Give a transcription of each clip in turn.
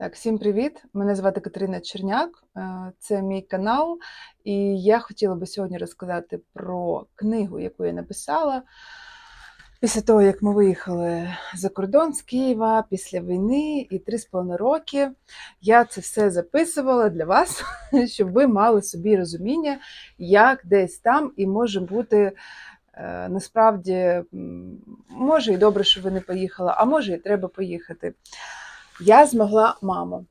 Так, всім привіт! Мене звати Катерина Черняк, е, це мій канал, і я хотіла би сьогодні розказати про книгу, яку я написала після того, як ми виїхали за кордон з Києва після війни і три з половиною роки. Я це все записувала для вас, щоб ви мали собі розуміння, як десь там і може бути. е, Насправді, може і добре, що ви не поїхали, а може і треба поїхати. Я змогла маму.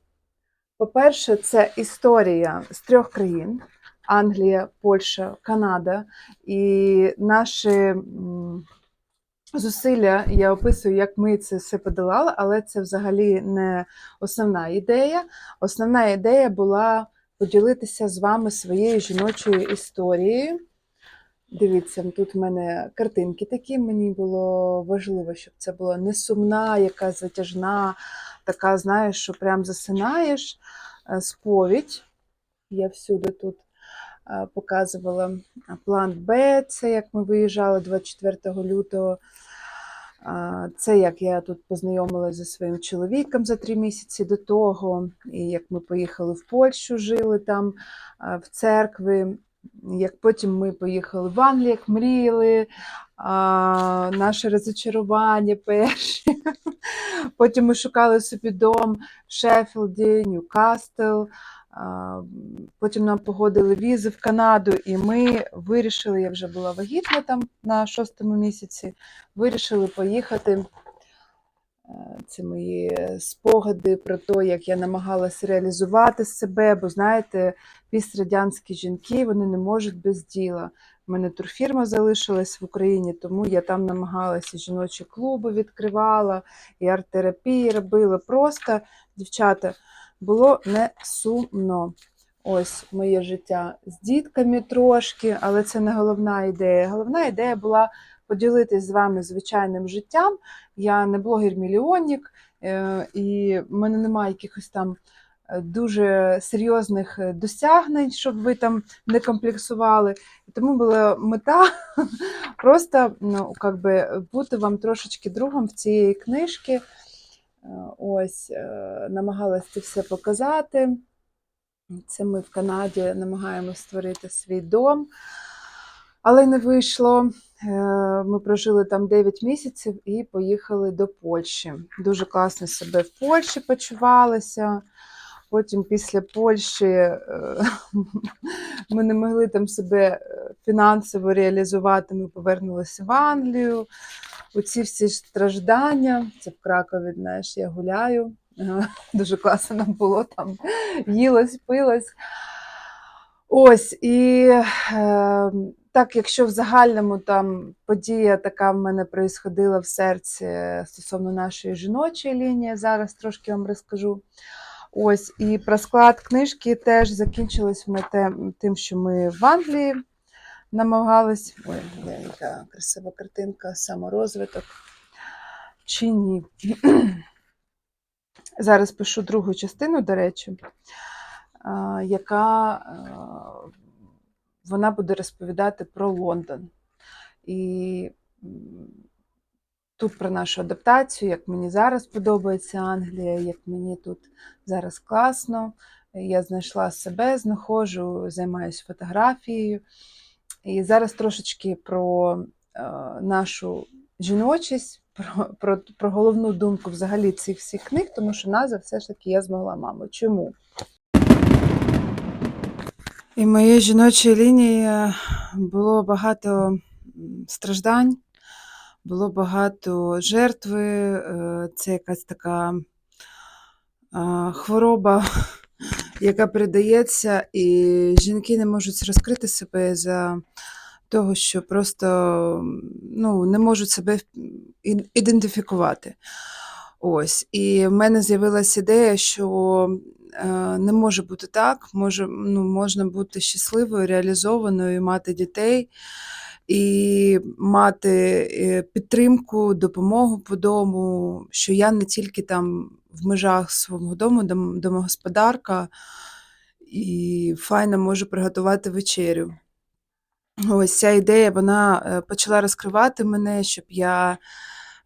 По-перше, це історія з трьох країн: Англія, Польща, Канада. І наші зусилля я описую, як ми це все подолали, але це взагалі не основна ідея. Основна ідея була поділитися з вами своєю жіночою історією. Дивіться, тут в мене картинки такі. Мені було важливо, щоб це була не сумна, якась затяжна, така, знаєш, що прям засинаєш. Е, Сповідь. Я всюди тут е, показувала план Б, це як ми виїжджали 24 лютого. Це як я тут познайомилася зі своїм чоловіком за три місяці до того, і як ми поїхали в Польщу, жили там в церкві. Як потім ми поїхали в Англію, як мріяли, а, наше розочарування перші. Потім ми шукали собі дом в Шеффілді, Ньюкасл. А, Потім нам погодили візи в Канаду, і ми вирішили, я вже була вагітна там на шостому місяці, вирішили поїхати. Е, Це мої спогади про те, як я намагалася реалізувати себе, бо знаєте, пістрадянські жінки вони не можуть без діла. У мене турфірма залишилась в Україні, тому я там намагалася жіночі клуби відкривала, і арт-терапії робила. Просто, дівчата, було не сумно. Ось моє життя з дітками трошки, але це не головна ідея. Головна ідея була поділитись з вами звичайним життям. Я не блогер-мільйонник, е, і в мене немає якихось там дуже серйозних е, досягнень, щоб ви там не комплексували. Тому була мета просто ну, как би, бути вам трошечки другом в цієї книжки. Е, Ось, е, намагалась це все показати. Це ми в Канаді намагаємося створити свій дом, але не вийшло. Ми прожили там 9 місяців і поїхали до Польщі. Дуже класно себе в Польщі почувалися. Потім після Польщі е, ми не могли там себе е, фінансово реалізувати. Ми повернулися в Англію. Оці всі страждання, це в Кракові, знаєш, я гуляю. Дуже класно нам було там, їлось, пилось. Ось, і е, так, якщо в загальному там подія така в мене происходила в серці стосовно нашої жіночої лінії, зараз трошки вам розкажу. Ось, і про склад книжки теж закінчилось мене тим, що ми в Англії намагались. Ой, яка красива картинка, саморозвиток. Чи ні? Зараз пишу другу частину, до речі, яка вона буде розповідати про Лондон. І тут про нашу адаптацію, як мені зараз подобається Англія, як мені тут зараз класно. Я знайшла себе, знаходжу, займаюся фотографією. І зараз трошечки про е, нашу жіночість, про, про, про головну думку взагалі цих всіх книг, тому що назва все ж таки я змогла маму. Чому? І в моїй жіночій лінії було багато страждань, було багато жертви. е, Це якась така хвороба, яка передається, і жінки не можуть розкрити себе за того, що просто ну, не можуть себе ідентифікувати. Ось. І в мене з'явилася ідея, що е, не може бути так, може, ну, можна бути щасливою, реалізованою, мати дітей і мати е, підтримку, допомогу по дому, що я не тільки там в межах свого дому, домогосподарка, і файно можу приготувати вечерю. Ось ця ідея вона е, почала розкривати мене, щоб я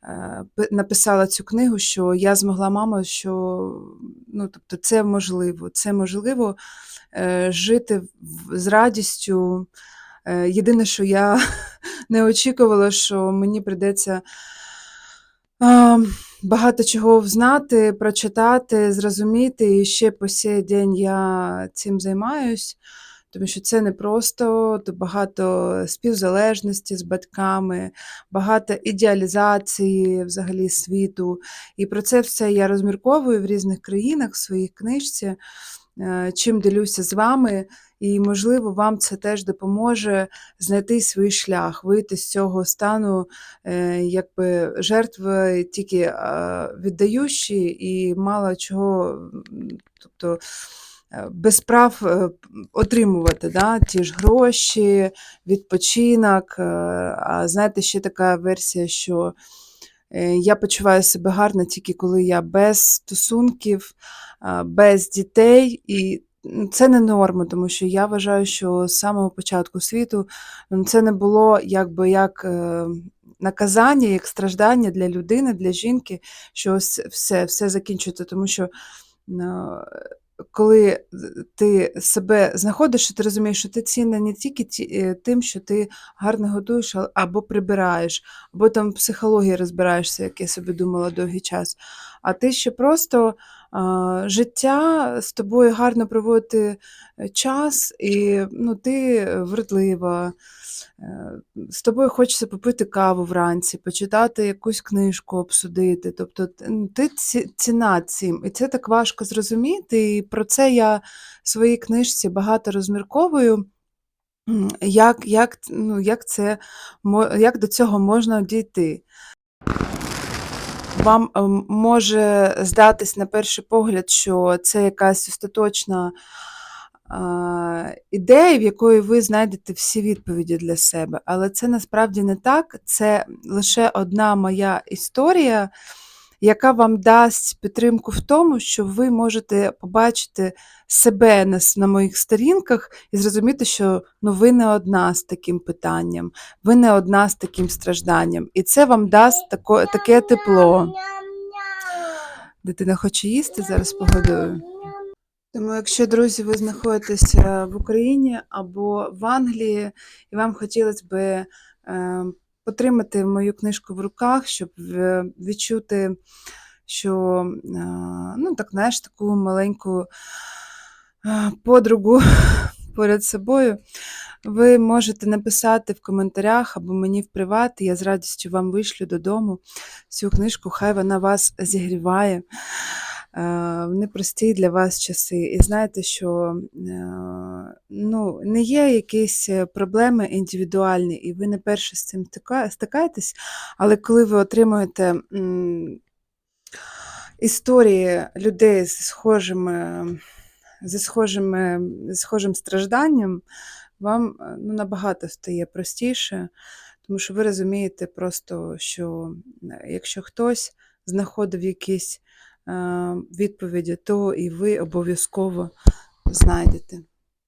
е, написала цю книгу, що я змогла мамою, що ну, тобто, це можливо. Це можливо жити з радістю. Е, Єдине, що я не очікувала, що мені прийдеться багато чого взнати, прочитати, зрозуміти. І ще по сей день я цим займаюсь, тому що це не просто то багато співзалежності з батьками, багато ідеалізації взагалі світу. І про це все я розмірковую в різних країнах в своїй книжці, чим ділюся з вами. І, можливо, вам це теж допоможе знайти свій шлях, вийти з цього стану е, якби жертви тільки е, віддаючі і мало чого, тобто е, без прав е, отримувати да, ті ж гроші, відпочинок. е, А знаєте, ще така версія, що е, я почуваю себе гарно тільки коли я без стосунків, без дітей. І це не норма, тому що я вважаю, що з самого початку світу це не було якби як е, наказання, як страждання для людини, для жінки, що ось все, все закінчується, тому що. Е, Коли ти себе знаходиш, ти розумієш, що ти цінна не тільки ті- е, тим, що ти гарно готуєш або прибираєш, або там в психології розбираєшся, як я собі думала довгий час, а ти ще просто життя з тобою гарно проводити е, час, і ну, ти вродлива. е, З тобою хочеться попити каву вранці, почитати якусь книжку, обсудити. Тобто ти ціна цим. І це так важко зрозуміти. І про це я в своїй книжці багато розмірковую. Як, як, ну, як, це, як до цього можна дійти? Вам ем, може здатись на перший погляд, що це якась остаточна ідея, в якої ви знайдете всі відповіді для себе. Але це насправді не так. Це лише одна моя історія, яка вам дасть підтримку в тому, що ви можете побачити себе на, на моїх сторінках і зрозуміти, що ну, ви не одна з таким питанням, ви не одна з таким стражданням. І це вам дасть тако, таке тепло. Дитина хоче їсти, зараз погодую. Тому, якщо, друзі, ви знаходитеся в Україні або в Англії, і вам хотілося б е, потримати мою книжку в руках, щоб е, відчути, що е, ну, так, знаєш, таку маленьку е, подругу поряд собою, ви можете написати в коментарях або мені в приват, я з радістю вам вишлю додому цю книжку, хай вона вас зігріває в непрості для вас часи. І знаєте, що е, ну, не є якісь е, проблеми індивідуальні, і ви не перше з цим стикаєтесь, але коли ви отримуєте історії людей зі схожими, зі схожими, зі схожим стражданням, вам е, ну, набагато стає простіше, тому що ви розумієте просто, що е, якщо хтось знаходив якісь е, відповіді, то і ви обов'язково знайдете.